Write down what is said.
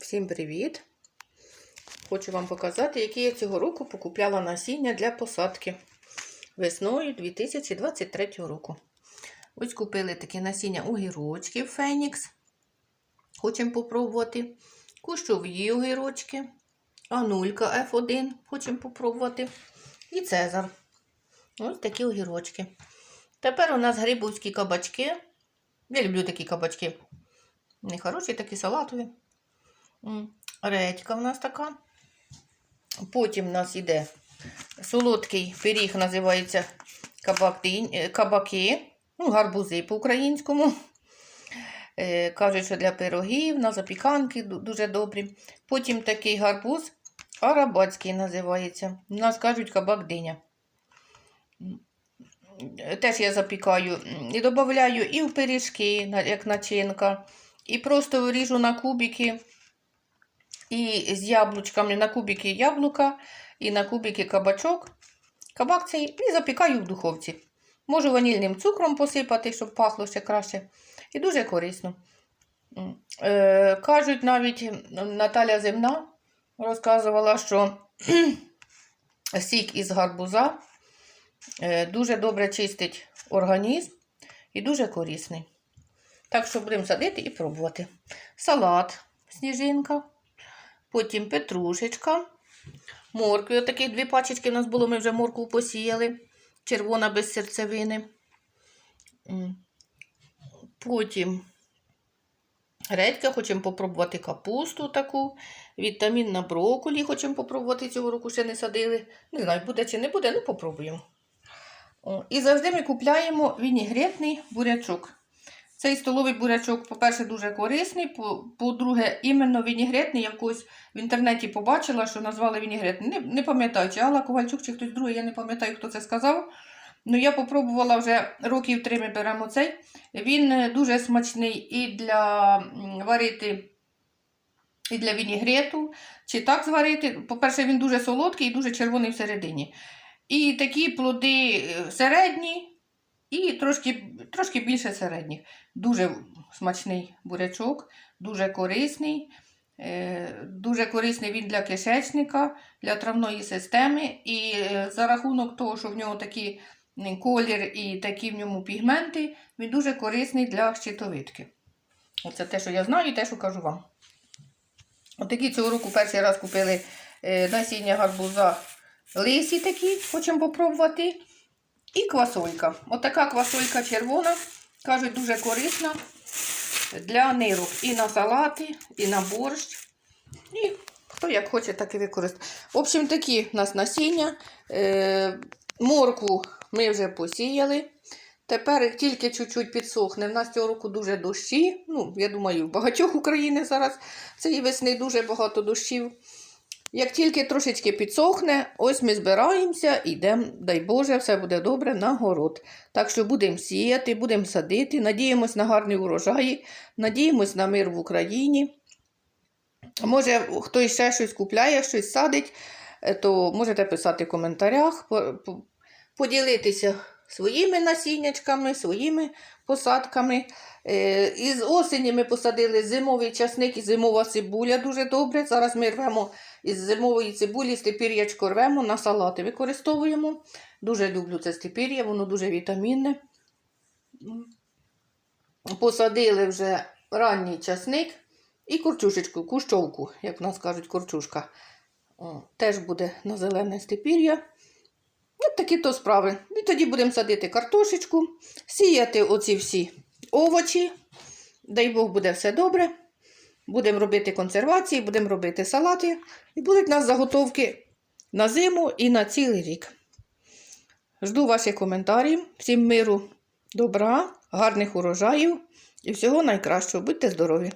Всім привіт! Хочу вам показати, які я цього року покупляла насіння для посадки весною 2023 року. Ось купили таке насіння огірочків Фенікс. Хочемо попробувати. Кущові огірочки. Анулька F1. Хочемо попробувати. І Цезар. Ось такі огірочки. Тепер у нас грибовські кабачки. Я люблю такі кабачки. Вони хороші, такі салатові. Редька в нас така. Потім в нас іде солодкий пиріг, називається кабаки, е. Ну, гарбузи по-українському. Е, Кажуть, що для пирогів, на запіканки ду- дуже добрі. Потім такий гарбуз арабатський називається. У нас кажуть кабак диня. Е, Теж я запікаю і додаю і в пиріжки, як начинка, і просто ріжу на кубики. І з яблучками на кубики яблука і на кубики кабачок. Кабак цей і запікаю в духовці. Можу ванільним цукром посипати, щоб пахло ще краще. І дуже корисно. Е, кажуть, навіть Наталя Земна розказувала, що сік із гарбуза е, дуже добре чистить організм і дуже корисний. Так що будемо садити і пробувати. Салат, сніжинка. Потім петрушечка, моркви. Отакі дві пачечки в нас було, ми вже моркву посіяли. Червона без серцевини. Потім редька, хочемо попробувати капусту таку. Вітамінна брокколі хочемо попробувати цього року ще не садили. Не знаю, буде чи не буде, ну попробуємо. І завжди ми купляємо вінігретний бурячок. Цей столовий бурячок, по-перше, дуже корисний. по- По-друге, іменно вінігретний. Я в в інтернеті побачила, що назвали вінігретний. Не, не пам'ятаю, чи Алла Ковальчук, чи хтось другий, я не пам'ятаю, хто це сказав. Ну, я попробувала вже років три ми беремо цей. Він е, дуже смачний і для варити, і для вінігрету, чи так зварити. По-перше, він дуже солодкий і дуже червоний всередині. І такі плоди е, середні, і трошки, трошки більше середніх. Дуже смачний бурячок, дуже корисний. Е, Дуже корисний він для кишечника, для травної системи. І е, за рахунок того, що в нього такий колір і такі в ньому пігменти, він дуже корисний для щитовидки. Оце те, що я знаю, і те, що кажу вам. Отакі цього року перший раз купили е, насіння гарбуза лисі такі, хочемо попробувати. І квасолька. Отака квасолька червона, кажуть, дуже корисна для нирок. І на салати, і на борщ. І хто як хоче, так і використає. В общем, такі у нас насіння. Е, моркву ми вже посіяли. Тепер тільки чуть-чуть підсохне. В нас цього року дуже дощі. Ну, я думаю, в багатьох України зараз цієї весни дуже багато дощів. Як тільки трошечки підсохне, ось ми збираємося і йдемо, дай Боже, все буде добре на город. Так що будемо сіяти, будемо садити, надіємось на гарні урожаї, надіємось на мир в Україні. Може, хтось ще щось купляє, щось садить, е, то можете писати в коментарях, по- по- поділитися своїми насіннячками, своїми посадками. Е, Із осені ми посадили зимовий часник і зимова цибуля дуже добре. Зараз ми рвемо із зимової цибулі степір'ячко рвемо на салати використовуємо. Дуже люблю це степір'я, воно дуже вітамінне. Посадили вже ранній часник і курчушечку, кущовку, як в нас кажуть, курчушка. О, теж буде на зелене степір'я. Такі то справи. І тоді будемо садити картошечку, сіяти оці всі овочі. Дай Бог буде все добре. Будемо робити консервації, будемо робити салати. І будуть у нас заготовки на зиму і на цілий рік. Жду ваших коментарів. Всім миру, добра, гарних урожаїв і всього найкращого. Будьте здорові!